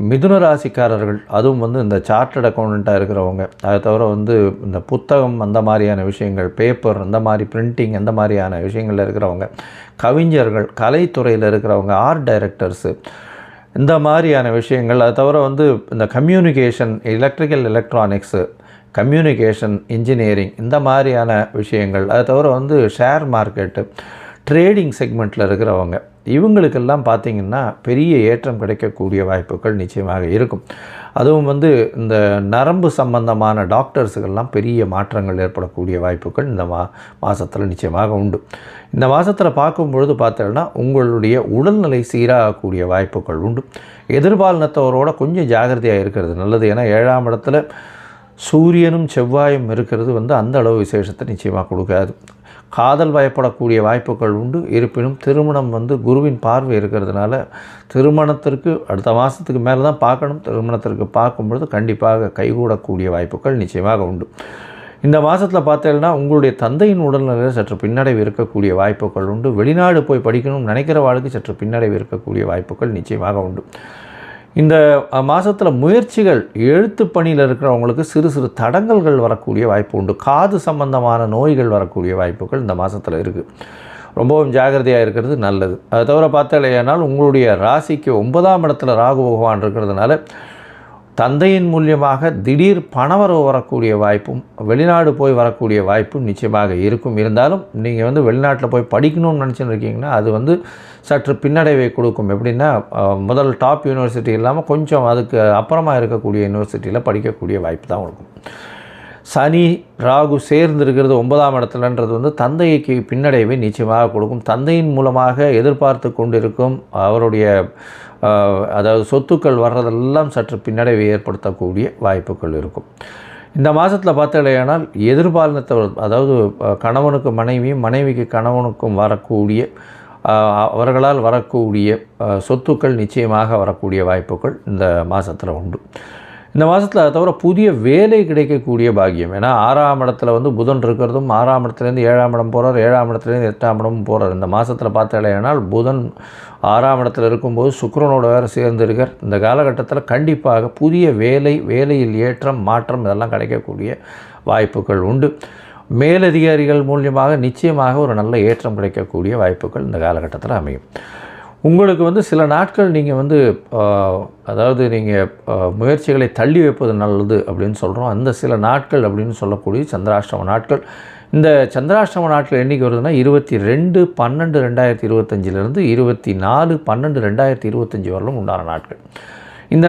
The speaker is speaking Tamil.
மிதுன ராசிக்காரர்கள் அதுவும் வந்து இந்த சார்ட்டட் அக்கௌண்ட்டாக இருக்கிறவங்க. அதை தவிர வந்து இந்த புத்தகம் அந்த மாதிரியான விஷயங்கள் பேப்பர் அந்த மாதிரி பிரிண்டிங் அந்த மாதிரியான விஷயங்களில் இருக்கிறவங்க கவிஞர்கள் கலைத்துறையில் இருக்கிறவங்க ஆர்ட் டைரக்டர்ஸு இந்த மாதிரியான விஷயங்கள். அதை தவிர வந்து இந்த communication electrical electronics communication engineering இந்த மாதிரியான விஷயங்கள். அதை தவிர வந்து ஷேர் மார்க்கெட்டு ட்ரேடிங் செக்மெண்ட்டில் இருக்கிறவங்க. இவங்களுக்கெல்லாம் பார்த்திங்கன்னா பெரிய ஏற்றம் கிடைக்கக்கூடிய வாய்ப்புகள் நிச்சயமாக இருக்கும். அதுவும் வந்து இந்த நரம்பு சம்பந்தமான டாக்டர்ஸுக்கெல்லாம் பெரிய மாற்றங்கள் ஏற்படக்கூடிய வாய்ப்புகள் இந்த மா மாதத்தில் நிச்சயமாக உண்டு. இந்த மாதத்தில் பார்க்கும் பொழுது பார்த்தோன்னா உங்களுடைய உடல்நிலை சீராகக்கூடிய வாய்ப்புகள் உண்டு. எதிர்பாலினத்தவரோட கொஞ்சம் ஜாகிரதையாக இருக்கிறது நல்லது. ஏன்னா ஏழாம் இடத்துல சூரியனும் செவ்வாயும் இருக்கிறது வந்து அந்த அளவு விசேஷத்தை நிச்சயமாக கொடுக்காது. காதல் பயப்படக்கூடிய வாய்ப்புகள் உண்டு. இருப்பினும் திருமணம் வந்து குருவின் பார்வை இருக்கிறதுனால திருமணத்திற்கு அடுத்த மாதத்துக்கு மேலே தான் பார்க்கணும். திருமணத்திற்கு பார்க்கும்பொழுது கண்டிப்பாக கைகூடக்கூடிய வாய்ப்புகள் நிச்சயமாக உண்டு. இந்த மாதத்தில் பார்த்தீங்கன்னா உங்களுடைய தந்தையின் உடல்நிலையில் சற்று பின்னடைவு இருக்கக்கூடிய வாய்ப்புகள் உண்டு. வெளிநாடு போய் படிக்கணும்னு நினைக்கிற வாழ்க்கை சற்று பின்னடைவு இருக்கக்கூடிய வாய்ப்புகள் நிச்சயமாக உண்டு. இந்த மாதத்தில் முயற்சிகள் எழுத்து பணியில் இருக்கிறவங்களுக்கு சிறு சிறு தடங்கல்கள் வரக்கூடிய வாய்ப்பு உண்டு. காது சம்பந்தமான நோய்கள் வரக்கூடிய வாய்ப்புகள் இந்த மாதத்தில் இருக்குது ரொம்பவும் ஜாகிரதையாக இருக்கிறது நல்லது. அதை தவிர பார்த்தாலேயானால் உங்களுடைய ராசிக்கு ஒன்பதாம் இடத்துல ராகு பகவான் இருக்கிறதுனால தந்தையின் மூலியமாக திடீர் பணவரவு வரக்கூடிய வாய்ப்பும் வெளிநாடு போய் வரக்கூடிய வாய்ப்பும் நிச்சயமாக இருக்கும். இருந்தாலும் நீங்கள் வந்து வெளிநாட்டில் போய் படிக்கணும்னு நினச்சின்னு இருக்கீங்கன்னா அது வந்து சற்று பின்னடைவை கொடுக்கும். எப்படின்னா முதல் டாப் யூனிவர்சிட்டி இல்லாமல் கொஞ்சம் அதுக்கு அப்புறமா இருக்கக்கூடிய யூனிவர்சிட்டியில் படிக்கக்கூடிய வாய்ப்பு தான் இருக்கும் சனி ராகு சேர்ந்து இருக்கிறது ஒன்பதாம் இடத்துலன்றது வந்து தந்தைக்கு பின்னடைவை நிச்சயமாக கொடுக்கும். தந்தையின் மூலமாக எதிர்பார்த்து கொண்டிருக்கும் அவருடைய அதாவது சொத்துக்கள் வர்றதெல்லாம் சற்று பின்னடைவை ஏற்படுத்தக்கூடிய வாய்ப்புகள் இருக்கும். இந்த மாதத்தில் பார்த்தலையானால் எதிர்பாலினத்தவர் அதாவது கணவனுக்கு மனைவியும் மனைவிக்கு கணவனுக்கும் வரக்கூடிய அவர்களால் வரக்கூடிய சொத்துக்கள் நிச்சயமாக வரக்கூடிய வாய்ப்புகள் இந்த மாதத்தில் உண்டு. இந்த மாதத்தில் அதை தவிர புதிய வேலை கிடைக்கக்கூடிய பாக்கியம். ஏன்னா ஆறாம் இடத்துல வந்து புதன் இருக்கிறதும் ஆறாம் இடத்துலேருந்து ஏழாம் இடம் போகிறார் ஏழாம் இடத்துலேருந்து எட்டாம் இடமும் போகிறார் இந்த மாதத்தில் பார்த்தாலேனால் புதன் ஆறாம் இடத்துல இருக்கும்போது சுக்கரனோட வேறு சேர்ந்திருக்கார். இந்த காலகட்டத்தில் கண்டிப்பாக புதிய வேலை வேலையில் ஏற்றம் மாற்றம் இதெல்லாம் கிடைக்கக்கூடிய வாய்ப்புகள் உண்டு. மேலதிகாரிகள் மூலியமாக நிச்சயமாக ஒரு நல்ல ஏற்றம் கிடைக்கக்கூடிய வாய்ப்புகள் இந்த காலகட்டத்தில் அமையும். உங்களுக்கு வந்து சில நாட்கள் நீங்கள் வந்து அதாவது நீங்கள் முயற்சிகளை தள்ளி வைப்பது நல்லது அப்படின்னு சொல்கிறோம் அந்த சில நாட்கள் அப்படின்னு சொல்லக்கூடிய சந்திராஷ்டம நாட்கள். இந்த சந்திராஷ்டம நாட்கள் என்றைக்கு வருதுன்னா இருபத்தி ரெண்டு பன்னெண்டு ரெண்டாயிரத்தி இருபத்தஞ்சிலிருந்து இருபத்தி நாலு பன்னெண்டு ரெண்டாயிரத்தி இருபத்தஞ்சி வரலும் உண்டான நாட்கள்.